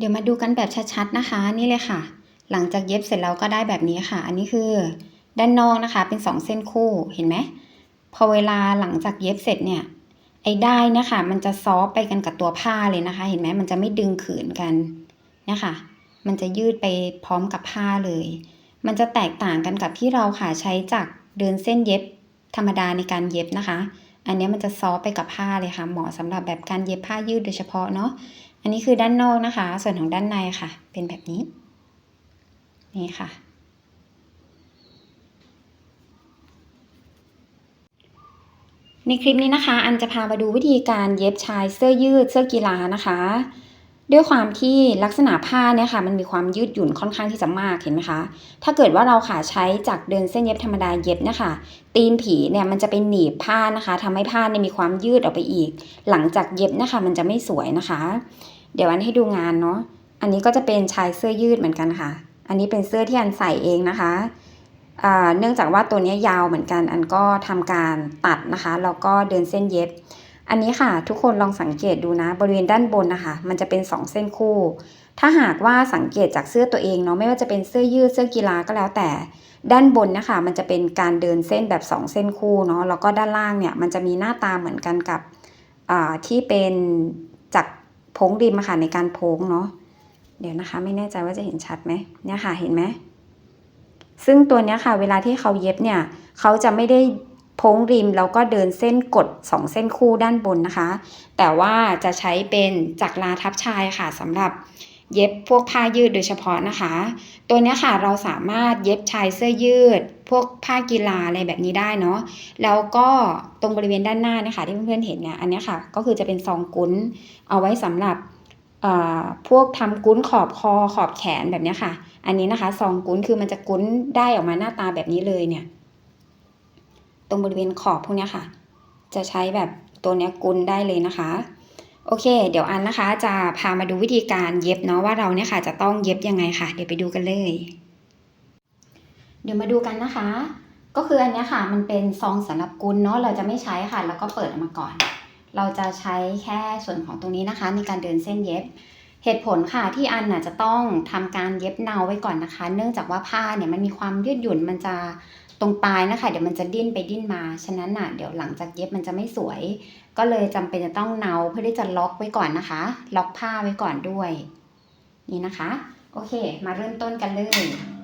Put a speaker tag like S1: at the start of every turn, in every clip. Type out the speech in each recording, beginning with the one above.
S1: เดี๋ยวมาดูกันแบบชัดๆนะคะ นี่เลยค่ะ หลังจากเย็บเสร็จแล้วก็ได้แบบนี้ค่ะ อันนี้คือ ด้านนอกนะคะ เป็นสองเส้นคู่เห็นไหมพอเวลาหลังจากเย็บเสร็จเนี่ย ไอ้ได้นะคะมันจะซอฟไปกันกับตัวผ้าเลยนะคะ เห็นไหมมันจะไม่ดึงขืนกันนี่ยค่ะมันจะยืดไปพร้อมกับผ้าเลย มันจะแตกต่างกันกับที่เราค่ะใช้จากเดินเส้นเย็บธรรมดาในการเย็บนะคะ อันนี้มันจะซอฟไปกับผ้าเลยค่ะ เหมาะสำหรับแบบการเย็บผ้ายืดโดยเฉพาะเนาะ อันนี้คือด้านนอกนะคะ ส่วนของด้านในค่ะ เป็นแบบนี้ นี่ค่ะ ในคลิปนี้นะคะ อันจะพามาดูวิธีการเย็บชายเสื้อยืดเสื้อกีฬานะคะ ด้วยความที่ลักษณะผ้าเนี่ยค่ะมันมีความยืดหยุ่นค่อนข้างที่จะมากเห็นไหมคะถ้าเกิดว่าเราค่ะใช้จากเดินเส้นเย็บธรรมดาเย็บนี่ยค่ะตีนผีเนี่ยมันจะเป็นหนีบผ้านะคะทำให้ผ้าเนี่ยมีความยืดออกไปอีก หลังจากเย็บนะคะ มันจะไม่สวยนะคะ เดี๋ยวอันให้ดูงานเนาะอันนี้ก็จะเป็นชายเสื้อยืดเหมือนกันค่ะ อันนี้เป็นเสื้อที่อันใส่เองนะคะเนื่องจากว่าตัวนี้ยยาวเหมือนกันอันก็ทำการตัดนะคะแล้วก็เดินเส้นเย็บ อันนี้ค่ะ ทุกคนลองสังเกตดูนะ บริเวณด้านบนนะคะ มันจะเป็นสองเส้นคู่ ถ้าหากว่าสังเกตจากเสื้อตัวเองเนาะไม่ว่าจะเป็นเสื้อยืดเสื้อกีฬาก็แล้วแต่ ด้านบนนะคะ มันจะเป็นการเดินเส้นแบบสองเส้นคู่เนาะแล้วก็ด้านล่างเนี่ยมันจะมีหน้าตาเหมือนกันกับที่เป็นจากโพงริมะค่ะในการโพงเนาะเดี๋ยวนะคะ ไม่แน่ใจว่าจะเห็นชัดไหมเนี่ยค่ะเห็นไหมซึ่งตัวเนี้ยค่ะ เวลาที่เขาเย็บเนี่ย เขาจะไม่ได้ โพ้งริมแล้วก็เดินเส้นกดสองเส้นคู่ด้านบนนะคะ แต่ว่าจะใช้เป็นจักรลาทับชายค่ะสำหรับเย็บพวกผ้ายืดโดยเฉพาะนะคะ ตัวนี้ค่ะเราสามารถเย็บชายเสื้อยืด พวกผ้ากีฬาอะไรแบบนี้ได้เนาะแล้วก็ตรงบริเวณด้านหน้านี่ยค่ะที่เพื่อนๆเห็นเนี่ยอันนี้ค่ะ ก็คือจะเป็นซองกุ้นเอาไว้สำหรับอ่าพวกทำกุ้นขอบคอขอบแขนแบบนี้ค่ะ อันนี้นะคะซองกุ้นคือมันจะกุ้นได้ออกมาหน้าตาแบบนี้เลยเนี่ย ตรงบริเวณขอบพวกนี้ค่ะ จะใช้แบบตัวเนี้ยกุนได้เลยนะคะ โอเค เดี๋ยวอันนะคะ จะพามาดูวิธีการเย็บเนาะว่าเราเนี่ยค่ะ จะต้องเย็บยังไงค่ะ เดี๋ยวไปดูกันเลย เดี๋ยวมาดูกันนะคะ ก็คืออันนี้ค่ะ มันเป็นซองสำหรับกุนเนาะเราจะไม่ใช้ค่ะ แล้วก็เปิดออกมาก่อน เราจะใช้แค่ส่วนของตรงนี้นะคะ ในการเดินเส้นเย็บ เหตุผลค่ะที่อันน่ะจะต้องทำการเย็บเนาไว้ก่อนนะคะ เนื่องจากว่าผ้าเนี่ยมันมีความยืดหยุ่นมันจะตรงปลายนะคะ เดี๋ยวมันจะดิ้นไปดิ้นมา ฉะนั้นน่ะเดี๋ยวหลังจากเย็บมันจะไม่สวย ก็เลยจำเป็นจะต้องเนาเพื่อที่จะล็อกไว้ก่อนนะคะ ล็อกผ้าไว้ก่อนด้วย นี่นะคะ โอเค มาเริ่มต้นกันเลย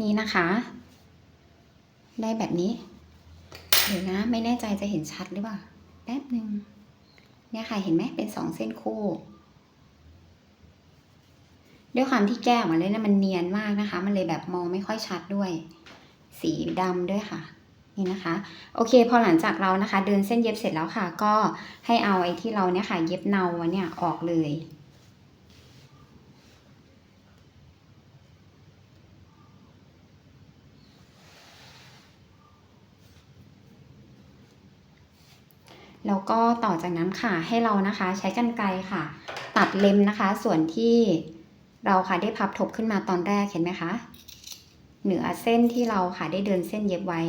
S1: นี่นะคะ ได้แบบนี้ เดี๋ยวนะ ไม่แน่ใจจะเห็นชัดหรือเปล่า แป๊บหนึ่งเนี่ยค่ะ เห็นไหมเป็นสองเส้นคู่ ด้วยความที่แก้ออกมาเลยนะมันเนียนมากนะคะ มันเลยแบบมองไม่ค่อยชัดด้วย สีดำด้วยค่ะนี่นะคะ โอเค พอหลังจากเรานะคะ เดินเส้นเย็บเสร็จแล้วค่ะ ก็ให้เอาไอ้ที่เราเนี่ยค่ะ เย็บเนาเนี่ยออกเลย แล้วก็ต่อจากนั้นค่ะให้เรานะคะใช้กรรไกรค่ะ ตัดเล็มนะคะ ส่วนที่เราค่ะได้พับทบขึ้นมาตอนแรกเห็นไหมคะ เหนือเส้นที่เราค่ะได้เดินเส้นเย็บไว้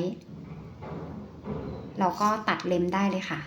S1: เราก็ตัดเล็มได้เลยค่ะ